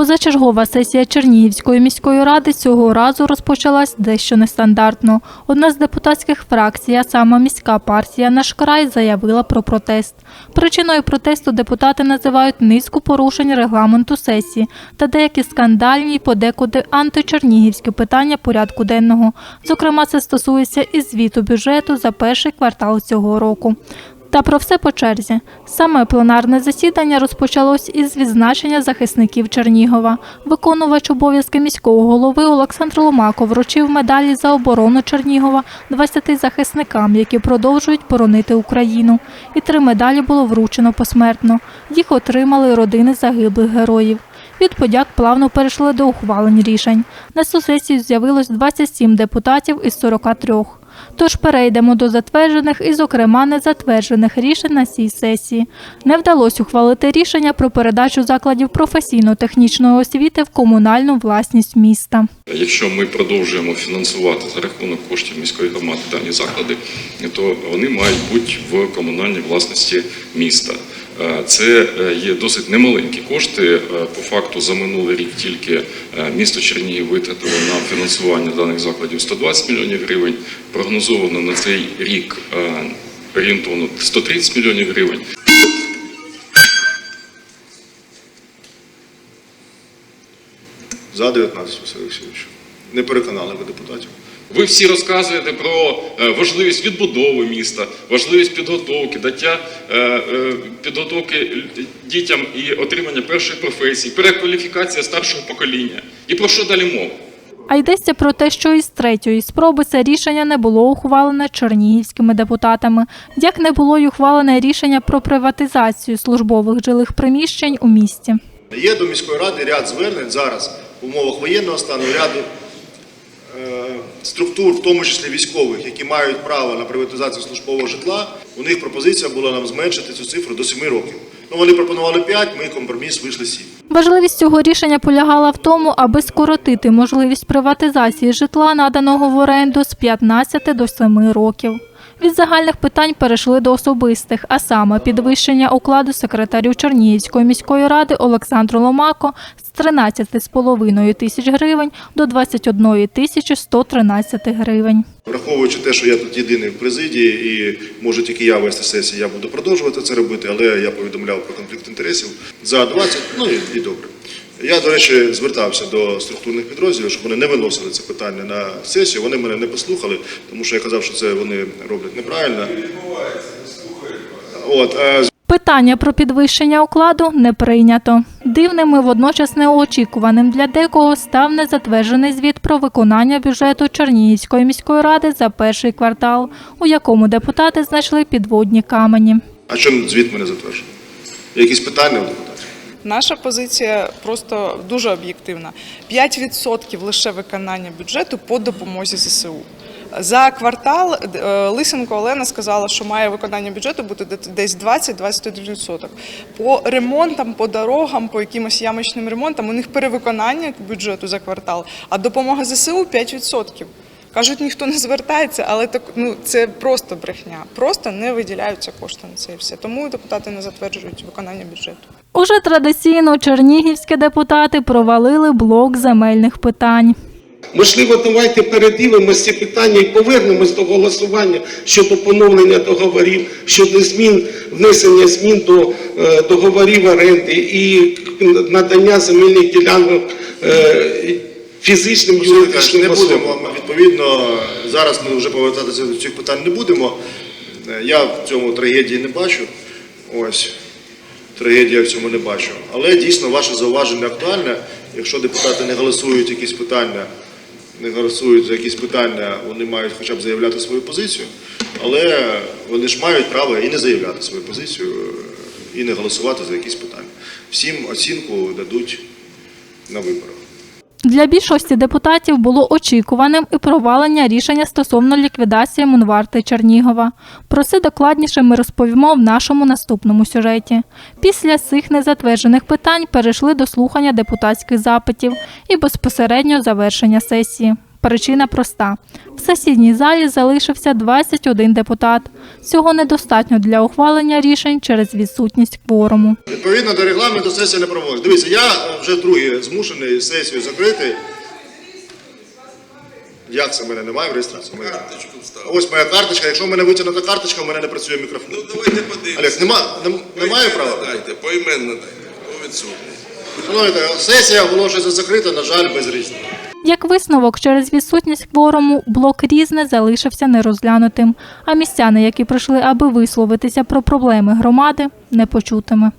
Позачергова сесія Чернігівської міської ради цього разу розпочалась дещо нестандартно. Одна з депутатських фракцій, а саме міська партія «Наш край» заявила про протест. Причиною протесту депутати називають низку порушень регламенту сесії та деякі скандальні подекуди античернігівські питання порядку денного. Зокрема, це стосується і звіту бюджету за перший квартал цього року. Та про все по черзі. Саме пленарне засідання розпочалось із відзначення захисників Чернігова. Виконувач обов'язки міського голови Олександр Ломако вручив медалі за оборону Чернігова 20 захисникам, які продовжують боронити Україну. І три медалі було вручено посмертно. Їх отримали родини загиблих героїв. Від подяк плавно перейшли до ухвалень рішень. На сесію з'явилось 27 депутатів із 43. Тож перейдемо до затверджених і, зокрема, незатверджених рішень на цій сесії. Не вдалося ухвалити рішення про передачу закладів професійно-технічної освіти в комунальну власність міста. Якщо ми продовжуємо фінансувати за рахунок коштів міської громади дані заклади, то вони мають бути в комунальній власності міста. Е, Це е, є досить немаленькі кошти. Е, По факту за минулий рік тільки місто Чернігів витратило на фінансування даних закладів 120 мільйонів гривень. Прогнозовано на цей рік орієнтовно 130 мільйонів гривень. За 19, Василь Олексійович. Не переконали ви депутатів. Ви всі розказуєте про е, важливість відбудови міста, важливість підготовки, даття е, е, підготовки дітям і отримання першої професії, перекваліфікація старшого покоління. І про що далі мова? А йдеться про те, що із третьої спроби це рішення не було ухвалене чернігівськими депутатами, як не було й ухвалене рішення про приватизацію службових жилих приміщень у місті. Є до міської ради ряд звернень зараз в умовах воєнного стану, ряду структур, в тому числі військових, які мають право на приватизацію службового житла. У них пропозиція була нам зменшити цю цифру до 7 років. Ну, вони пропонували 5, ми компроміс вийшли 7. Важливість цього рішення полягала в тому, аби скоротити можливість приватизації житла, наданого в оренду з 15 до 7 років. Від загальних питань перейшли до особистих, а саме підвищення окладу секретарю Чернігівської міської ради Олександру Ломако з 13,5 тисяч гривень до 21 тисячі 113 гривень. Враховуючи те, що я тут єдиний в президії і можу тільки я вести сесію, я буду продовжувати це робити, але я повідомляв про конфлікт інтересів за 20, ну і добре. Я, до речі, звертався до структурних підрозділів, щоб вони не виносили це питання на сесію. Вони мене не послухали, тому що я казав, що це вони роблять неправильно. От, а Питання про підвищення окладу не прийнято. Дивним і водночас неочікуваним для декого став незатверджений звіт про виконання бюджету Чернігівської міської ради за перший квартал, у якому депутати знайшли підводні камені. А чому звіт мене затверджений? Якісь питання у депутатів? Наша позиція просто дуже об'єктивна. 5% лише виконання бюджету по допомозі ЗСУ. За квартал е, Лисенко Олена сказала, що має виконання бюджету бути десь 20-21%. По ремонтам, по дорогам, по якимось ямочним ремонтам у них перевиконання бюджету за квартал, а допомога ЗСУ 5%. Кажуть, ніхто не звертається, але так ну це просто брехня. Просто не виділяються кошти на це і все. Тому депутати не затверджують виконання бюджету. Уже традиційно чернігівські депутати провалили блок земельних питань. Можливо, давайте передивимося ці питання і повернемось до голосування щодо поновлення договорів, щодо змін, внесення змін до е, договорів оренди і надання земельних ділянок е, фізичним юридичним не будемо. Відповідно, зараз ми вже повертатися до цих питань не будемо. Е, Я в цьому трагедії не бачу. Ось. Трагедія в цьому не бачу. Але дійсно ваше зауваження актуальне. Якщо депутати не голосують якісь питання, не голосують за якісь питання, вони мають хоча б заявляти свою позицію. Але вони ж мають право і не заявляти свою позицію, і не голосувати за якісь питання. Всім оцінку дадуть на виборах. Для більшості депутатів було очікуваним і провалення рішення стосовно ліквідації Мунварти Чернігова. Про це докладніше ми розповімо в нашому наступному сюжеті. Після цих незатверджених питань перейшли до слухання депутатських запитів і безпосередньо завершення сесії. Причина проста: в сесійній залі залишився 21 депутат. Цього недостатньо для ухвалення рішень через відсутність кворуму. Відповідно до регламенту сесія не проводиться. Дивіться, я вже вдруге змушений сесію закрити. Як це в мене немає в реєстрації? Моя- Ось моя карточка. Якщо в мене витягнута карточка, в мене не працює мікрофон. Ну давайте подивимося. Олег, нема, нем- немає права? Дайте, поіменно дайте. Хто відсутній? Шановні, сесія оголошується закрита, на жаль, без рішення. Як висновок, через відсутність кворуму блок різне залишився нерозглянутим, а містяни, які прийшли, аби висловитися про проблеми громади, непочутими.